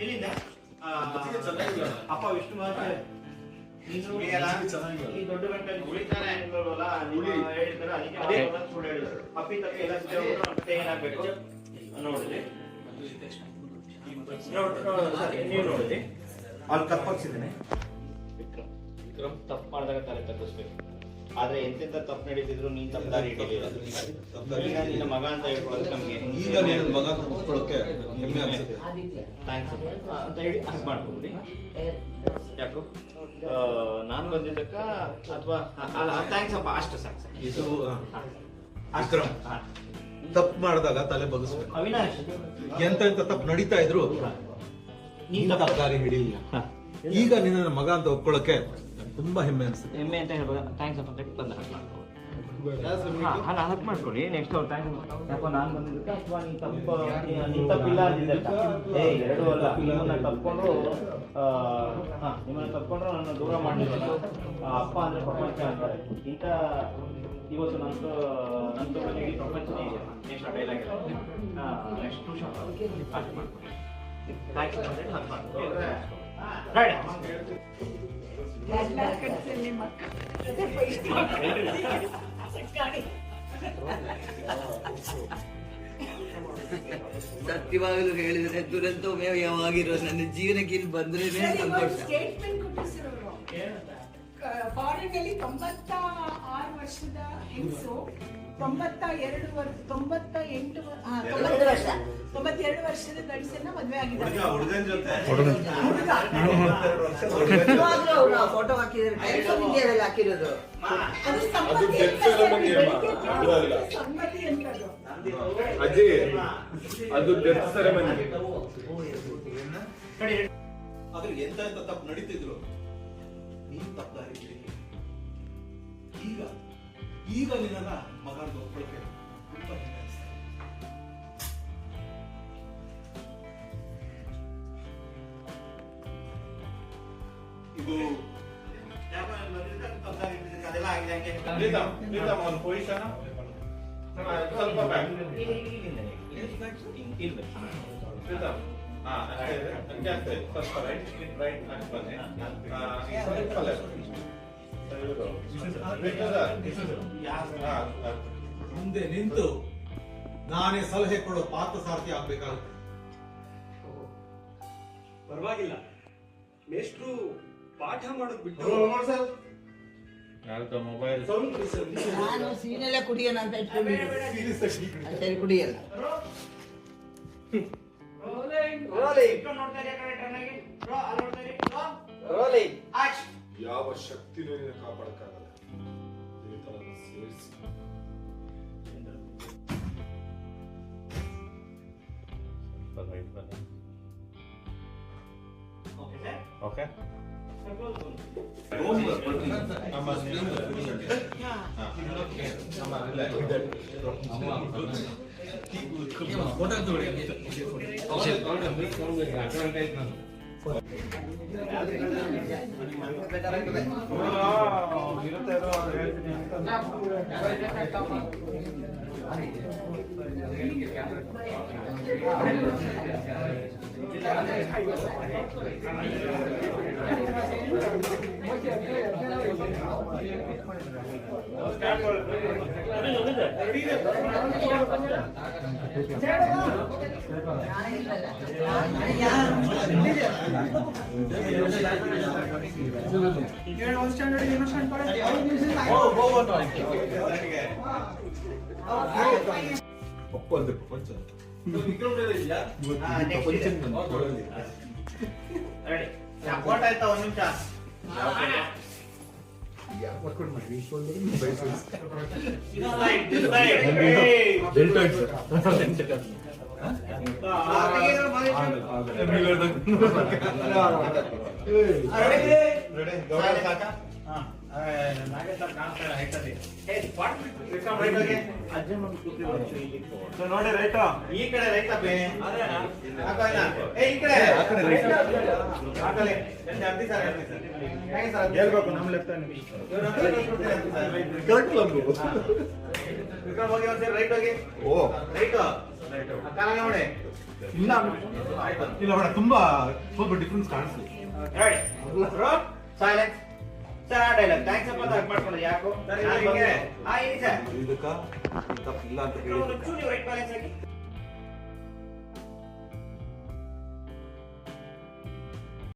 ಎಲ್ಲಿಂದ? ಅಪ್ಪ ವಿಷ್ಣು ಮಹರ್ಷಿ. ಈ ದೊಡ್ಡ ಗಂಟೆ ಉಳಿತಾನೆ ಹೇಳಿದ್ರೆ ಅದಕ್ಕೆ ಅದೇ. ಸುಳ್ಳು ಹೇಳಿದ್ರು. ಅಪ್ಪಿ ತಪ್ಪಿ ಎಲ್ಲ ಮತ್ತೆ ಏನಾಗ್ಬೇಕು? ನೋಡಿದ್ರಿ ನೀವು ನೋಡಿದ್ರಿ ಅಲ್ಲಿ ವಿಕ್ರಮ್ ವಿಕ್ರಮ್ ತಪ್ಪು ಮಾಡಿದಾಗ ತಲೆ ತಗ್ಗಿಸ್ಬೇಕು ಆದ್ರೆ ಎಂತೆಂತ ತಪ್ಪು ನಡೀತಿದ್ರು ನೀನ್ ತಪ್ಪದಾರಿ ಹಿಡಿಲಿಲ್ಲ ಈಗ ನಿನ್ನ ಮಗ ಅಂತ ಹೇಳ್ಕೊಳ್ಳೋದು ನಮ್ಗೆ ಈಗ ನೀನು ಮಗ ಒಪ್ಕೊಳ್ಳೋಕೆ ಹೆಮ್ಮೆ ಅನ್ಸುತ್ತೆ. ಥ್ಯಾಂಕ್ಸ್ ಅಂತ ಹೇಳಿ ಹಂಗ್ ಮಾಡ್ಕೊಂಡ್ರಿ ಯಾಕೋ? ನಾನು ಬಂದಿದ್ದಕ್ಕ ಅಥವಾ ಅಲ್ಲ ಥ್ಯಾಂಕ್ಸ್ ಅಪ್ಪ. ಅಷ್ಟು ಸಾಕು. ಇದು ಅಕ್ರಮ ತಪ್ಪು ಮಾಡಿದಾಗ ತಲೆ ಬಗ್ಗಿಸ್ಬೇಕು. ಅವಿನಾಶ್. ಎಂತ ಎಂತ ತಪ್ಪು ನಡೀತಾ ಇದ್ರು ನೀನ್ ತಪ್ಪದಾರಿ ತಪ್ಪು. ತಪ್ಪು ದಾರಿ ಹಿಡಿಲಿಲ್ಲ ಈಗ ನಿನ್ನ ಮಗ ಅಂತ ಒಪ್ಕೊಳ್ಳೋಕೆ ತುಂಬಾ ಹೆಮ್ಮೆ ಅನ್ಸುತ್ತೆ. ಹೆಮ್ಮೆ ಅಂತ ಹೇಳ್ಬೋದು. ಥ್ಯಾಂಕ್ಸ್ ಅಪ್ಪ ಕಟ್ಟಿ ಬಂದ. ಹಕ್ ಮಾಡ್ಕೊಳ್ಳಿ ಅಲ್ಲ ಹಕ್ ಮಾಡ್ಕೊಳ್ಳಿ. ನೆಕ್ಸ್ಟ್ ಅವ್ರು ಥ್ಯಾಂಕ್ಸ್ ಯಾಕೋ ನಾನು ಬಂದಿದ್ದಕ್ಕೆ ಅಥವಾ ನೀನ್ ತಪ್ಪು ನೀನ್ ತಪ್ಪಿಲ್ಲ. ಅಂದಿದ್ದಕ್ಕ ಏ ಎರಡೂ ಅಲ್ಲ. ನಿಮ್ಮನ್ನ ಹಾ ನಿಮ್ಮನ್ನ ನನ್ನ ದೂರ ಮಾಡಲಿಲ್ಲ. ಅಪ್ಪ ಅಂದ್ರೆ ಪ್ರಪಂಚ ಅಂತಾರೆ. ಇಂಥ ಇವತ್ತು ನಂದು ನಂದು ಇಡೀ ಪ್ರಪಂಚನೇ ಇದೆ. Next dialogue next to shop ಅಷ್ಟು ಮಾಡ್ಕೊಳ್ಳಿ. ಥ್ಯಾಂಕ್ಸ್ ಅಂತ ಹೇಳಿ ರೈಟ್ ಸತ್ಯವಾಗಲು ಹೇಳಿದ್ರೆ ದುರಂತಮಯವಾಗಿರೋ ನನ್ನ ಜೀವನಕ್ಕೆ ಇಲ್ಲಿ ಬಂದ್ರೆ ಸಂತೋಷ. ಫಾರಿನ್ ಅಲ್ಲಿ ತೊಂಬತ್ತ ಆರು ವರ್ಷದ ಹೆಂಗಸು ತೊಂಬತ್ತ ಎರಡು ವರ್ಷ ತೊಂಬತ್ತ ಎಂಟು ವರ್ಷ. ತೊಂಬತ್ತೆರಡು ವರ್ಷದ ಗಂಡಸನ್ನ ಮದ್ವೆ ಆಗಿದ್ದಾರೆ. ಫೋಟೋ ಹಾಕಿದ್ದಾರೆ. ಇಂಡಿಯಾದಲ್ಲಿ ಹಾಕಿರೋದು. ಅದು ಸಮ್ಮತಿ ಅಂತ ಅಜ್ಜಿ ಅದು ಡೆತ್ ಸೆರೆಮನಿ ಆದ್ರೆ ಎಂತ ಎಂತ ತಪ್ಪು ನಡೀತಿದ್ರು. ನೀನ್ ತಪ್ಪು ದಾರಿ ಈಗ ಈಗ ನಿನ್ನ ಮಗ ಅಂತ ಒಪ್ಕೊಳ್ಳೋಕೆ ತುಂಬಾ ಹೆಮ್ಮೆ ಅನ್ಸುತ್ತೆ ಇದು ಅದೆಲ್ಲ ಆಗಿದೆ ಹಂಗೆ ಪ್ರೀತಮ್ ಪ್ರೀತಮ್ ಒಂದು ಪೊಸಿಷನ್ ಸ್ವಲ್ಪ ಬ್ಯಾಕ್ ಪ್ರೀತಮ್ ಹಾ ಅಷ್ಟೇ ಇದೆ ಹಂಗೆ ಅಷ್ಟೇ ಇದೆ. ಸ್ವಲ್ಪ ರೈಟ್ ರೈಟ್ ಅಷ್ಟು ಬನ್ನಿ ಆ, ಸ್ವಲ್ಪ ಮುಂದೆ ನಿಂತು ನಾನೇ ಸಲಹೆ ಕೊಡೋ ಪಾತ್ರ ಸಾರಥಿ ಆಗ್ಬೇಕಾಗುತ್ತೆ. ಪರವಾಗಿಲ್ಲ. ಮೇಷ್ಟ್ರು ಪಾಠ ಮಾಡೋದ್ ಬಿಟ್ಟು ಮೊಬೈಲ್ ನಾನು ಸೀನೆಲ್ಲ ಕುಡಿಯೋಣ ಅಂತ ಸರಿ ಕುಡಿಯಲ್ಲ. ಯಾವ ಶಕ್ತಿನೂ ನಿನ್ನ ಕಾಪಾಡಕ್ಕಾಗಲ್ಲ ಓಕೆ ತರ ಸೇರಿಸಿ ಸ್ವಲ್ಪ ರೈಟ್ ಬನ್ನಿ 啊！你这人啊！ಒಪ್ಪಂದೆ ಪ್ರಪಂಚ ಫೋಟೋ ಆಯ್ತಾ ಒಂದ್ ನಿಮಿಷ What could my vehicle be? Everywhere the. ಈ ಕಡೆ ಆ ಕಡೆ ಸರ್ ಹೇಳ್ಬೇಕು ನಮ್ಮ ಲೆಫ್ಟ್ ವಿಕ್ರಮ್ ಹೋಗಿ ಒಂದ್ಸರಿ ರೈಟ್ ಹೋಗಿ ಓ ರೈಟ್ ಕಾಲಾಗ ನೋಡಿ ಇಲ್ಲ ಇಲ್ಲ ಮೇಡಮ್ ತುಂಬಾ ಸ್ವಲ್ಪ ಡಿಫ್ರೆನ್ಸ್ ಕಾಣಿಸ್ತು ಸೈಲೆನ್ಸ್ ಸರ್ ಆ ಡೈಲಾಗ್ ಥ್ಯಾಂಕ್ಸ್ ಅಪ್ಪ ಅಂತ ಮಾಡ್ಕೊಂಡು ಯಾಕೋ? ಸರ್, ಇಲ್ಲ ಹಿಂಗೆ. ಆ ಇದೆ ಸರ್. ಇದಕ್ಕ ತಪ್ಪಿಲ್ಲ ಅಂತ ಹೇಳಿ ಚೂರಿ ವೈಟ್ ಬ್ಯಾಲೆನ್ಸ್ ಆಗಿ.